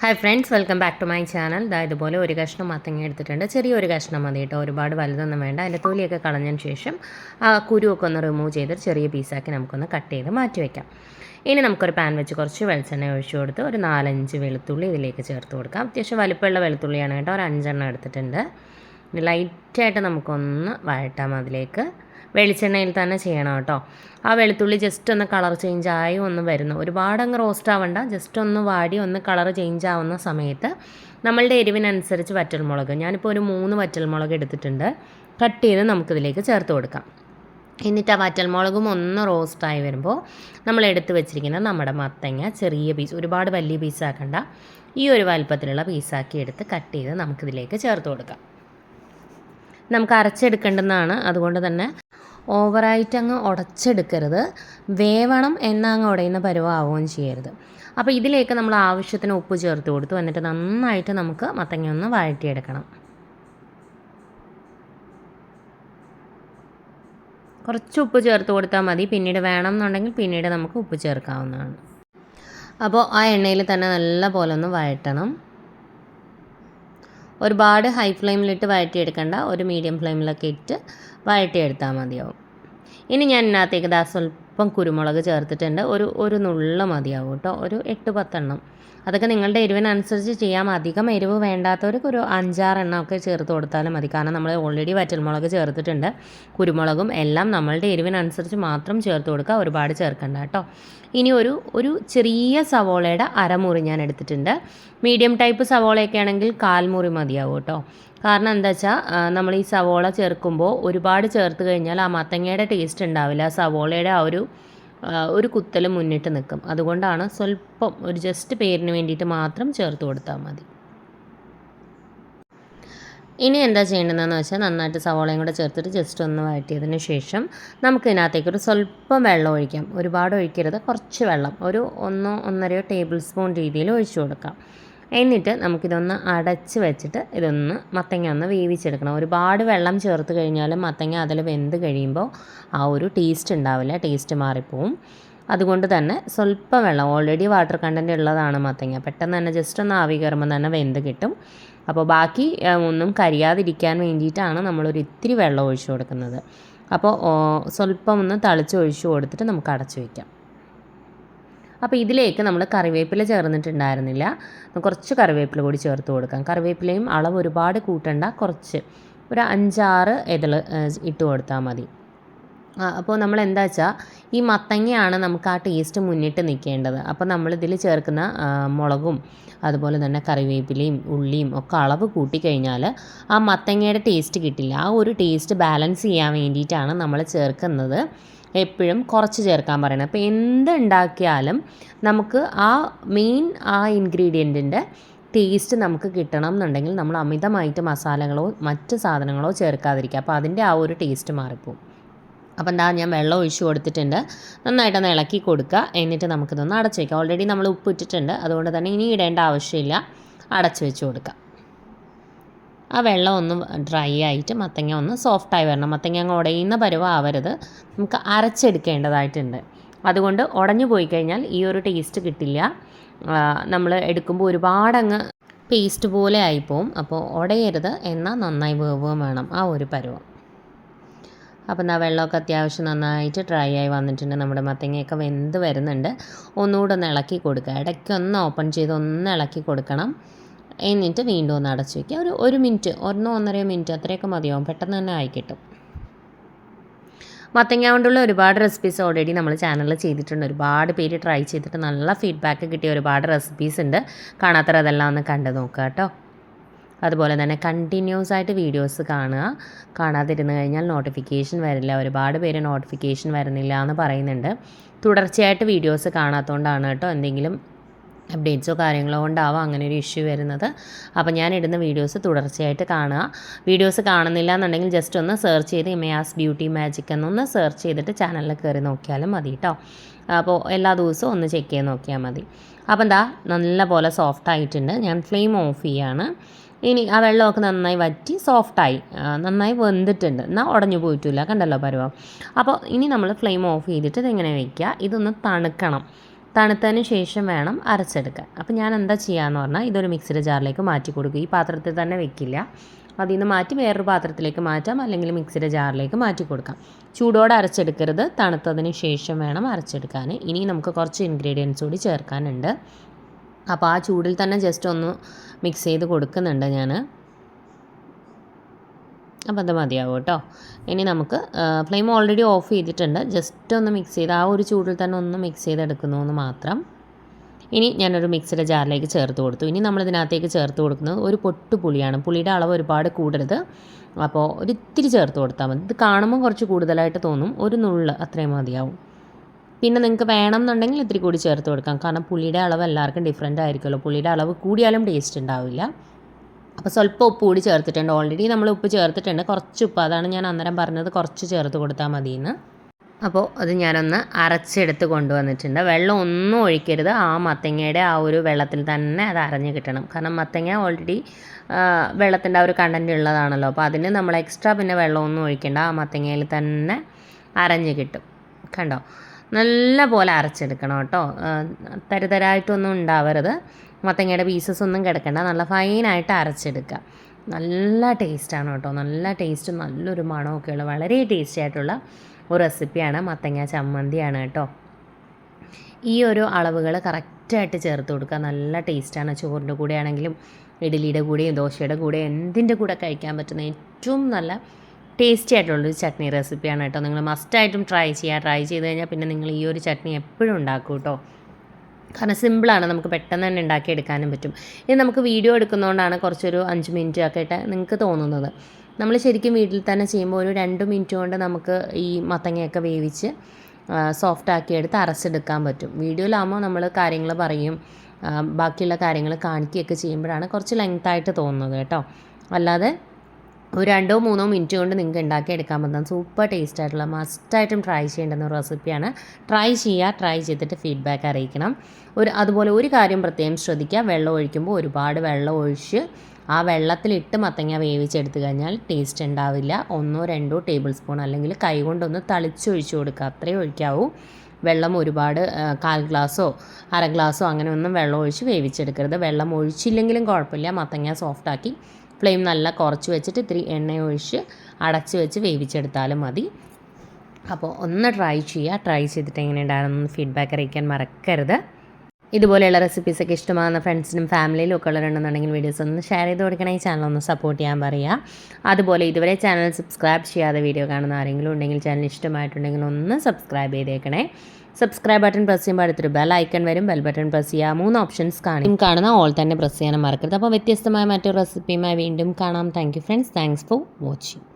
Hi friends welcome back to my channel ഇതാ ഇതുപോലെ ഒരു കഷ്ണം മത്തങ്ങ എടുത്തിട്ടുണ്ട്. ചെറിയൊരു കഷ്ണം മതി കേട്ടോ. ഒരുപാട് വലുതൊന്നും വേണ്ട. അതിന്റെ തൊലിയൊക്കെ കളഞ്ഞതിന് ശേഷം ആ കുരുവൊക്കെ ഒന്ന് റിമൂവ് ചെയ്ത് ചെറിയ പീസാക്കി നമുക്കൊന്ന് കട്ട് ചെയ്ത് മാറ്റി വയ്ക്കാം ഇനി നമുക്കൊരു പാൻ വെച്ച് കുറച്ച് വെളിച്ചെണ്ണ ഒഴിച്ചു കൊടുത്ത് ഒരു നാലഞ്ച് വെളുത്തുള്ളി ഇതിലേക്ക് ചേർത്ത് കൊടുക്കാം. അത്യാവശ്യം വലുപ്പമുള്ള വെളുത്തുള്ളിയാണ് കേട്ടോ. ഒരു അഞ്ചെണ്ണം എടുത്തിട്ടുണ്ട്. ലൈറ്റായിട്ട് നമുക്കൊന്ന് വഴട്ടാം അതിലേക്ക്. വെളിച്ചെണ്ണയിൽ തന്നെ ചെയ്യണം കേട്ടോ. ആ വെളുത്തുള്ളി ജസ്റ്റ് ഒന്ന് കളർ ചേഞ്ച് ആയി ഒന്ന് വരുന്നു. ഒരുപാട് അങ്ങ് റോസ്റ്റ് ആവണ്ട. ജസ്റ്റ് ഒന്ന് വാടി ഒന്ന് കളർ ചേഞ്ച് ആവുന്ന സമയത്ത് നമ്മളുടെ എരിവിനനുസരിച്ച് വറ്റൽമുളക്. ഞാനിപ്പോൾ ഒരു മൂന്ന് വറ്റൽമുളക് എടുത്തിട്ടുണ്ട്. കട്ട് ചെയ്ത് നമുക്കിതിലേക്ക് ചേർത്ത് കൊടുക്കാം. എന്നിട്ട് ആ വറ്റൽമുളകും ഒന്ന് റോസ്റ്റായി വരുമ്പോൾ നമ്മൾ എടുത്ത് വെച്ചിരിക്കുന്ന നമ്മുടെ മത്തങ്ങ. ചെറിയ പീസ് ഒരുപാട് വലിയ പീസാക്കണ്ട ഈ ഒരു വലുപ്പത്തിലുള്ള പീസാക്കി എടുത്ത് കട്ട് ചെയ്ത് നമുക്കിതിലേക്ക് ചേർത്ത് കൊടുക്കാം. നമുക്ക് അരച്ചെടുക്കേണ്ടതാണ് അതുകൊണ്ട് തന്നെ ഓവറായിട്ട് അങ്ങ് ഉടച്ചെടുക്കരുത്. വേവണം എന്നാൽ അങ്ങ് ഉടയുന്ന പരുവാവുകയും ചെയ്യരുത്. അപ്പോൾ ഇതിലേക്ക് നമ്മൾ ആവശ്യത്തിന് ഉപ്പ് ചേർത്ത് കൊടുത്തു. എന്നിട്ട് നന്നായിട്ട് നമുക്ക് മത്തങ്ങ ഒന്ന് വഴറ്റിയെടുക്കണം. കുറച്ച് ഉപ്പ് ചേർത്ത് കൊടുത്താൽ മതി. പിന്നീട് വേണം എന്നുണ്ടെങ്കിൽ പിന്നീട് നമുക്ക് ഉപ്പ് ചേർക്കാവുന്നതാണ്. അപ്പോൾ ആ എണ്ണയിൽ തന്നെ നല്ല പോലെ ഒന്ന് വഴറ്റണം. ഒരുപാട് ഹൈ ഫ്ലെയിമിലിട്ട് വഴറ്റിയെടുക്കണ്ട. ഒരു മീഡിയം ഫ്ലെയിമിലൊക്കെ ഇട്ട് വഴറ്റിയെടുത്താൽ മതിയാവും. ഇനി ഞാൻ ഇതിനകത്തേക്ക് ദാ സ്വല്പം കുരുമുളക് ചേർത്തിട്ടുണ്ട്. ഒരു ഒരു നുള്ള മതിയാവും കേട്ടോ. ഒരു എട്ട് പത്തെണ്ണം. അതൊക്കെ നിങ്ങളുടെ എരിവിനനുസരിച്ച് ചെയ്യാം. അധികം എരിവ് വേണ്ടാത്തവർക്ക് ഒരു അഞ്ചാറെണ്ണം ഒക്കെ ചേർത്ത് കൊടുത്താലും മതി. കാരണം നമ്മൾ ഓൾറെഡി വറ്റൽമുളക് ചേർത്തിട്ടുണ്ട്. കുരുമുളകും എല്ലാം നമ്മളുടെ എരിവിനനുസരിച്ച് മാത്രം ചേർത്ത് കൊടുക്കുക. ഒരുപാട് ചേർക്കണ്ട കേട്ടോ. ഇനി ഒരു ഒരു ചെറിയ സവോളയുടെ അരമുറി ഞാൻ എടുത്തിട്ടുണ്ട്. മീഡിയം ടൈപ്പ് സവോളയൊക്കെ ആണെങ്കിൽ കാൽമുറി മതിയാവും കേട്ടോ. കാരണം എന്താ വെച്ചാൽ നമ്മൾ ഈ സവോള ചേർക്കുമ്പോൾ ഒരുപാട് ചേർത്ത് കഴിഞ്ഞാൽ ആ മത്തങ്ങയുടെ ടേസ്റ്റ് ഉണ്ടാവില്ല. സവോളയുടെ ആ ഒരു ഒരു കുത്തൽ മുന്നിട്ട് നിൽക്കും. അതുകൊണ്ടാണ് സ്വല്പം ഒരു ജസ്റ്റ് പേരിന് വേണ്ടിയിട്ട് മാത്രം ചേർത്ത് കൊടുത്താൽ മതി. ഇനി എന്താ ചെയ്യേണ്ടതെന്ന് വെച്ചാൽ നന്നായിട്ട് സവോളയും കൂടെ ചേർത്തിട്ട് ജസ്റ്റ് ഒന്ന് വഴറ്റിയതിന് ശേഷം നമുക്ക് ഇതിനകത്തേക്ക് ഒരു സ്വല്പം വെള്ളം ഒഴിക്കാം. ഒരുപാട് ഒഴിക്കരുത്. കുറച്ച് വെള്ളം. ഒരു ഒന്നോ ഒന്നരയോ ടേബിൾ സ്പൂൺ രീതിയിൽ ഒഴിച്ചു കൊടുക്കാം. എന്നിട്ട് നമുക്കിതൊന്ന് അടച്ച് വെച്ചിട്ട് ഇതൊന്ന് മത്തങ്ങ ഒന്ന് വേവിച്ചെടുക്കണം. ഒരുപാട് വെള്ളം ചേർത്ത് കഴിഞ്ഞാൽ മത്തങ്ങ അതിൽ വെന്ത് കഴിയുമ്പോൾ ആ ഒരു ടേസ്റ്റ് ഉണ്ടാവില്ല ടേസ്റ്റ് മാറിപ്പോവും. അതുകൊണ്ട് തന്നെ സ്വല്പം വെള്ളം ഓൾറെഡി വാട്ടർ കണ്ടന്റ് ഉള്ളതാണ് മത്തങ്ങ. പെട്ടെന്ന് തന്നെ ജസ്റ്റ് ഒന്ന് ആവി കയറുമ്പോൾ തന്നെ വെന്ത് കിട്ടും. അപ്പോൾ ബാക്കി ഒന്നും കരിയാതിരിക്കാൻ വേണ്ടിയിട്ടാണ് നമ്മളൊരു ഇത്തിരി വെള്ളം ഒഴിച്ചു കൊടുക്കുന്നത്. അപ്പോൾ സ്വല്പം ഒന്ന് തളിച്ച് ഒഴിച്ചു കൊടുത്തിട്ട് നമുക്ക് അടച്ചു വയ്ക്കാം അപ്പോൾ ഇതിലേക്ക് നമ്മൾ കറിവേപ്പില ചേർന്നിട്ടുണ്ടായിരുന്നില്ല. കുറച്ച് കറിവേപ്പില കൂടി ചേർത്ത് കൊടുക്കാം. കറിവേപ്പിലയും അളവ് ഒരുപാട് കൂട്ടണ്ട കുറച്ച്. ഒരു അഞ്ചാറ് ഇതൾ ഇട്ട് കൊടുത്താൽ മതി. അപ്പോൾ നമ്മൾ എന്താ വെച്ചാൽ ഈ മത്തങ്ങയാണ് നമുക്ക് ആ ടേസ്റ്റ് മുന്നിട്ട് നിൽക്കേണ്ടത് അപ്പോൾ നമ്മൾ ഇതിൽ ചേർക്കുന്ന മുളകും അതുപോലെ തന്നെ കറിവേപ്പിലയും ഉള്ളിയും ഒക്കെ അളവ് കൂട്ടിക്കഴിഞ്ഞാൽ ആ മത്തങ്ങയുടെ ടേസ്റ്റ് കിട്ടില്ല. ആ ഒരു ടേസ്റ്റ് ബാലൻസ് ചെയ്യാൻ വേണ്ടിയിട്ടാണ് നമ്മൾ ചേർക്കുന്നത്. എപ്പോഴും കുറച്ച് ചേർക്കാൻ പറയണം. അപ്പോൾ എന്ത് ഉണ്ടാക്കിയാലും നമുക്ക് ആ മെയിൻ ആ ഇൻഗ്രീഡിയന്റിന്റെ ടേസ്റ്റ് നമുക്ക് കിട്ടണം എന്നുണ്ടെങ്കിൽ നമ്മൾ അമിതമായിട്ട് മസാലകളോ മറ്റ് സാധനങ്ങളോ ചേർക്കാതിരിക്കുക. അപ്പോൾ അതിന്റെ ആ ഒരു ടേസ്റ്റ് മാറിപ്പോവും. അപ്പോൾ എന്താ ഞാൻ വെള്ളം ഒഴിച്ചു കൊടുത്തിട്ടുണ്ട്. നന്നായിട്ടൊന്ന് ഇളക്കി കൊടുക്കുക. എന്നിട്ട് നമുക്കിതൊന്ന് അടച്ചു വയ്ക്കാം. ഓൾറെഡി നമ്മൾ ഉപ്പ് ഇട്ടിട്ടുണ്ട്. അതുകൊണ്ട് തന്നെ ഇനി ഇടേണ്ട ആവശ്യമില്ല. അടച്ചു വെച്ച് കൊടുക്കാം ആ വെള്ളം ഒന്ന് ഡ്രൈ ആയിട്ട് മത്തങ്ങ ഒന്ന് സോഫ്റ്റായി വരണം. മത്തങ്ങ അങ്ങ് ഉടയുന്ന പരുവം ആവരുത്. നമുക്ക് അരച്ചെടുക്കേണ്ടതായിട്ടുണ്ട്. അതുകൊണ്ട് ഉടഞ്ഞു പോയി കഴിഞ്ഞാൽ ഈ ഒരു ടേസ്റ്റ് കിട്ടില്ല. നമ്മൾ എടുക്കുമ്പോൾ ഒരുപാടങ്ങ് പേസ്റ്റ് പോലെ ആയിപ്പോവും. അപ്പോൾ ഉടയരുത്. എന്നാൽ നന്നായി വേവുകയും വേണം ആ ഒരു പരുവം. അപ്പം ആ വെള്ളമൊക്കെ അത്യാവശ്യം നന്നായിട്ട് ഡ്രൈ ആയി വന്നിട്ടുണ്ട്. നമ്മുടെ മത്തങ്ങയൊക്കെ വെന്ത് വരുന്നുണ്ട്. ഒന്നുകൂടെ ഒന്ന് ഇളക്കി കൊടുക്കുക. ഇടയ്ക്ക് ഒന്ന് ഓപ്പൺ ചെയ്ത് ഒന്ന് ഇളക്കി കൊടുക്കണം. എന്നിട്ട് വീണ്ടും ഒന്ന് അടച്ച് വയ്ക്കുക. ഒരു ഒരു മിനിറ്റ് ഒന്നോ ഒന്നര മിനിറ്റ് അത്രയൊക്കെ മതിയാവും. പെട്ടെന്ന് തന്നെ ആയി കിട്ടും. മത്തങ്ങ കൊണ്ടുള്ള ഒരുപാട് റെസിപ്പീസ് ഓൾറെഡി നമ്മൾ ചാനലിൽ ചെയ്തിട്ടുണ്ട്. ഒരുപാട് പേര് ട്രൈ ചെയ്തിട്ട് നല്ല ഫീഡ്ബാക്ക് കിട്ടിയ ഒരുപാട് റെസിപ്പീസ് ഉണ്ട്. കാണാത്തവർ അതെല്ലാം ഒന്ന് കണ്ടു നോക്കുക കേട്ടോ. അതുപോലെ തന്നെ കണ്ടിന്യൂസ് ആയിട്ട് വീഡിയോസ് കാണുക. കാണാതിരുന്നു കഴിഞ്ഞാൽ നോട്ടിഫിക്കേഷൻ വരില്ല. ഒരുപാട് പേര് നോട്ടിഫിക്കേഷൻ വരുന്നില്ല എന്ന് പറയുന്നുണ്ട്. തുടർച്ചയായിട്ട് വീഡിയോസ് കാണാത്തതുകൊണ്ടാണ് കേട്ടോ എന്തെങ്കിലും അപ്ഡേറ്റ്സോ കാര്യങ്ങളോ കൊണ്ടാവാം അങ്ങനെ ഒരു ഇഷ്യൂ വരുന്നത്. അപ്പോൾ ഞാൻ ഇടുന്ന വീഡിയോസ് തുടർച്ചയായിട്ട് കാണുക. വീഡിയോസ് കാണുന്നില്ല എന്നുണ്ടെങ്കിൽ ജസ്റ്റ് ഒന്ന് സെർച്ച് ചെയ്ത് ഇമയാസ് ബ്യൂട്ടി മാജിക് എന്നൊന്ന് സെർച്ച് ചെയ്തിട്ട് ചാനലിൽ കയറി നോക്കിയാലും മതി കേട്ടോ അപ്പോൾ എല്ലാ ദിവസവും ഒന്ന് ചെക്ക് ചെയ്ത് നോക്കിയാൽ മതി. അപ്പോൾ എന്താ നല്ല പോലെ സോഫ്റ്റ് ആയിട്ടുണ്ട്. ഞാൻ ഫ്ലെയിം ഓഫ് ചെയ്യാണ്. ഇനി ആ വെള്ളമൊക്കെ നന്നായി വറ്റി സോഫ്റ്റായി നന്നായി വെന്തിട്ടുണ്ട്. എന്നാൽ ഉടഞ്ഞു പോയിട്ടില്ല. കണ്ടല്ലോ പരുവം. അപ്പോൾ ഇനി നമ്മൾ ഫ്ലെയിം ഓഫ് ചെയ്തിട്ട് ഇതെങ്ങനെ വയ്ക്കുക. ഇതൊന്ന് തണുക്കണം. തണുത്തതിന് ശേഷം വേണം അരച്ചെടുക്കാൻ. അപ്പോൾ ഞാൻ എന്താ ചെയ്യാന്ന് പറഞ്ഞാൽ ഇതൊരു മിക്സിയുടെ ജാറിലേക്ക് മാറ്റി കൊടുക്കുക ഈ പാത്രത്തിൽ തന്നെ വെക്കില്ല. അതിൽ നിന്ന് മാറ്റി വേറൊരു പാത്രത്തിലേക്ക് മാറ്റാം. അല്ലെങ്കിൽ മിക്സിയുടെ ജാറിലേക്ക് മാറ്റി കൊടുക്കാം. ചൂടോടെ അരച്ചെടുക്കരുത്. തണുത്തതിന് ശേഷം വേണം അരച്ചെടുക്കാൻ. ഇനി നമുക്ക് കുറച്ച് ഇൻഗ്രീഡിയൻസ് കൂടി ചേർക്കാനുണ്ട്. അപ്പോൾ ആ ചൂടിൽ തന്നെ ജസ്റ്റ് ഒന്ന് മിക്സ് ചെയ്ത് കൊടുക്കുന്നുണ്ട് ഞാൻ അപ്പോൾ അത് മതിയാവും കേട്ടോ ഇനി നമുക്ക് ഫ്ലെയിം ഓൾറെഡി ഓഫ് ചെയ്തിട്ടുണ്ട്. ജസ്റ്റ് ഒന്ന് മിക്സ് ചെയ്ത് ആ ഒരു ചൂടിൽ തന്നെ ഒന്ന് മിക്സ് ചെയ്തെടുക്കുന്നു എന്ന് മാത്രം. ഇനി ഞാനൊരു മിക്സിയുടെ ജാറിലേക്ക് ചേർത്ത് കൊടുത്തു. ഇനി നമ്മളിതിനകത്തേക്ക് ചേർത്ത് കൊടുക്കുന്നത് ഒരു പൊട്ട് പുളിയാണ് പുളിയുടെ അളവ് ഒരുപാട് കൂടരുത്. അപ്പോൾ ഒരു ഇത്തിരി ചേർത്ത് കൊടുത്താൽ മതി. ഇത് കാണുമ്പോൾ കുറച്ച് കൂടുതലായിട്ട് തോന്നും. ഒരു നുള്ള് അത്രയും മതിയാവും. പിന്നെ നിങ്ങൾക്ക് വേണം എന്നുണ്ടെങ്കിൽ ഇത്തിരി കൂടി ചേർത്ത് കൊടുക്കാം. കാരണം പുളിയുടെ അളവ് എല്ലാവർക്കും ഡിഫറെന്റ് ആയിരിക്കുമല്ലോ. പുളിയുടെ അളവ് കൂടിയാലും ടേസ്റ്റ് ഉണ്ടാവില്ല. അപ്പോൾ സ്വല്പം ഉപ്പ് കൂടി ചേർത്തിട്ടുണ്ട്. ഓൾറെഡി നമ്മൾ ഉപ്പ് ചേർത്തിട്ടുണ്ട്. കുറച്ച് ഉപ്പ് അതാണ് ഞാൻ അന്നേരം പറഞ്ഞത്. കുറച്ച് ചേർത്ത് കൊടുത്താൽ മതിയെന്ന്. അപ്പോൾ അത് ഞാനൊന്ന് അരച്ചെടുത്ത് കൊണ്ടുവന്നിട്ടുണ്ട്. വെള്ളം ഒന്നും ഒഴിക്കരുത്. ആ മത്തങ്ങയുടെ ആ ഒരു വെള്ളത്തിൽ തന്നെ അത് അരഞ്ഞ് കിട്ടണം. കാരണം മത്തങ്ങ ഓൾറെഡി വെള്ളത്തിന്റെ ആ ഒരു കണ്ടന്റ് ഉള്ളതാണല്ലോ. അപ്പോൾ അതിന് നമ്മൾ എക്സ്ട്രാ പിന്നെ വെള്ളമൊന്നും ഒഴിക്കേണ്ട. ആ മത്തങ്ങയിൽ തന്നെ അരഞ്ഞ് കിട്ടും. കണ്ടോ? നല്ല പോലെ അരച്ചെടുക്കണം കേട്ടോ. തരിതരായിട്ടൊന്നും ഉണ്ടാവരുത്. മത്തങ്ങയുടെ പീസസ് ഒന്നും കിടക്കണ്ട. നല്ല ഫൈനായിട്ട് അരച്ചെടുക്കുക. നല്ല ടേസ്റ്റാണ് കേട്ടോ. നല്ല ടേസ്റ്റ് നല്ലൊരു മണമൊക്കെയുള്ള വളരെ ടേസ്റ്റി ആയിട്ടുള്ള ഒരു റെസിപ്പിയാണ് മത്തങ്ങ ചമ്മന്തിയാണ് കേട്ടോ. ഈ ഒരു അളവുകൾ കറക്റ്റായിട്ട് ചേർത്ത് കൊടുക്കുക. നല്ല ടേസ്റ്റാണ് ചോറിന്റെ കൂടെ ആണെങ്കിലും ഇഡ്ഡലിയുടെ കൂടെയും ദോശയുടെ കൂടെ എന്തിന്റെ കൂടെ കഴിക്കാൻ പറ്റുന്ന ഏറ്റവും നല്ല ടേസ്റ്റി ആയിട്ടുള്ളൊരു ചട്നി റെസിപ്പിയാണ് കേട്ടോ. നിങ്ങൾ മസ്റ്റായിട്ടും ട്രൈ ചെയ്യുക ട്രൈ ചെയ്ത് കഴിഞ്ഞാൽ പിന്നെ നിങ്ങൾ ഈ ഒരു ചട്നി എപ്പോഴും ഉണ്ടാക്കും കേട്ടോ. കാരണം സിമ്പിളാണ് നമുക്ക് പെട്ടെന്ന് തന്നെ ഉണ്ടാക്കിയെടുക്കാനും പറ്റും. ഇനി നമുക്ക് വീഡിയോ എടുക്കുന്നതുകൊണ്ടാണ് കുറച്ചൊരു അഞ്ച് മിനിറ്റ് ഒക്കെ ആയിട്ട് നിങ്ങൾക്ക് തോന്നുന്നത്. നമ്മൾ ശരിക്കും വീട്ടിൽ തന്നെ ചെയ്യുമ്പോൾ ഒരു രണ്ട് മിനിറ്റ് കൊണ്ട് നമുക്ക് ഈ മത്തങ്ങയൊക്കെ വേവിച്ച് സോഫ്റ്റ് ആക്കി എടുത്ത് അരച്ചെടുക്കാൻ പറ്റും. വീഡിയോയിലാകുമ്പോൾ നമ്മൾ കാര്യങ്ങൾ പറയും ബാക്കിയുള്ള കാര്യങ്ങൾ കാണിക്കുകയൊക്കെ ചെയ്യുമ്പോഴാണ് കുറച്ച് ലെങ്ത്തായിട്ട് തോന്നുന്നത് കേട്ടോ. അല്ലാതെ ഒരു രണ്ടോ മൂന്നോ മിനിറ്റ് കൊണ്ട് നിങ്ങൾക്ക് ഉണ്ടാക്കി എടുക്കാൻ പറ്റുന്ന സൂപ്പർ ടേസ്റ്റ് ആയിട്ടുള്ള മസ്റ്റായിട്ടും ട്രൈ ചെയ്യേണ്ടുന്ന റെസിപ്പിയാണ് ട്രൈ ചെയ്യുക ട്രൈ ചെയ്തിട്ട് ഫീഡ്ബാക്ക് അറിയിക്കണം. ഒരു അതുപോലെ ഒരു കാര്യം പ്രത്യേകം ശ്രദ്ധിക്കുക. വെള്ളം ഒഴിക്കുമ്പോൾ ഒരുപാട് വെള്ളം ഒഴിച്ച് ആ വെള്ളത്തിലിട്ട് മത്തങ്ങ വേവിച്ചെടുത്ത് കഴിഞ്ഞാൽ ടേസ്റ്റ് ഉണ്ടാവില്ല. ഒന്നോ രണ്ടോ ടേബിൾ സ്പൂൺ അല്ലെങ്കിൽ കൈ കൊണ്ടൊന്ന് തളിച്ചൊഴിച്ചു കൊടുക്കുക. അത്രയും ഒഴിക്കാവൂ. വെള്ളം ഒരുപാട് കാൽ ഗ്ലാസ്സോ അര ഗ്ലാസ്സോ അങ്ങനെ ഒന്നും വെള്ളം ഒഴിച്ച് വേവിച്ചെടുക്കരുത്. വെള്ളം ഒഴിച്ചില്ലെങ്കിലും കുഴപ്പമില്ല. മത്തങ്ങ സോഫ്റ്റാക്കി ഫ്ലെയിം നല്ല കുറച്ച് വെച്ചിട്ട് ഇത്തിരി എണ്ണ ഒഴിച്ച് അടച്ച് വെച്ച് വേവിച്ചെടുത്താലും മതി. അപ്പോൾ ഒന്ന് ട്രൈ ചെയ്യുക. ട്രൈ ചെയ്തിട്ട് എങ്ങനെ ഉണ്ടാകുന്ന ഫീഡ്ബാക്ക് അറിയിക്കാൻ മറക്കരുത്. ഇതുപോലെയുള്ള റെസിപ്പീസൊക്കെ ഇഷ്ടമാകുന്ന ഫ്രണ്ട്സിനും ഫാമിലിയിലും ഒക്കെ ഉള്ളവരുണ്ടെന്നുണ്ടെങ്കിൽ വീഡിയോസ് ഒന്ന് ഷെയർ ചെയ്ത് കൊടുക്കണേ. ചാനൽ ഒന്ന് സപ്പോർട്ട് ചെയ്യാൻ പറയുക. അതുപോലെ ഇതുവരെ ചാനൽ സബ്സ്ക്രൈബ് ചെയ്യാതെ വീഡിയോ കാണുന്ന ആരെങ്കിലും ഉണ്ടെങ്കിൽ ചാനൽ ഇഷ്ടമായിട്ടുണ്ടെങ്കിൽ ഒന്ന് സബ്സ്ക്രൈബ് ചെയ്തേക്കണേ. സബ്സ്ക്രൈബ് ബട്ടൺ പ്രസ് ചെയ്യുമ്പോൾ അടുത്തൊരു ബെൽ ഐക്കൺ വരും. ബെൽ ബട്ടൺ പ്രസ് ചെയ്യുക മൂന്ന് ഓപ്ഷൻസ് കാണും. കാണുന്ന ഓൾ തന്നെ പ്രസ് ചെയ്യാനും മറക്കരുത്. അപ്പോൾ വ്യത്യസ്തമായ മറ്റൊരു റെസിപ്പിയുമായി വീണ്ടും കാണാം. Thank friends thanks for watching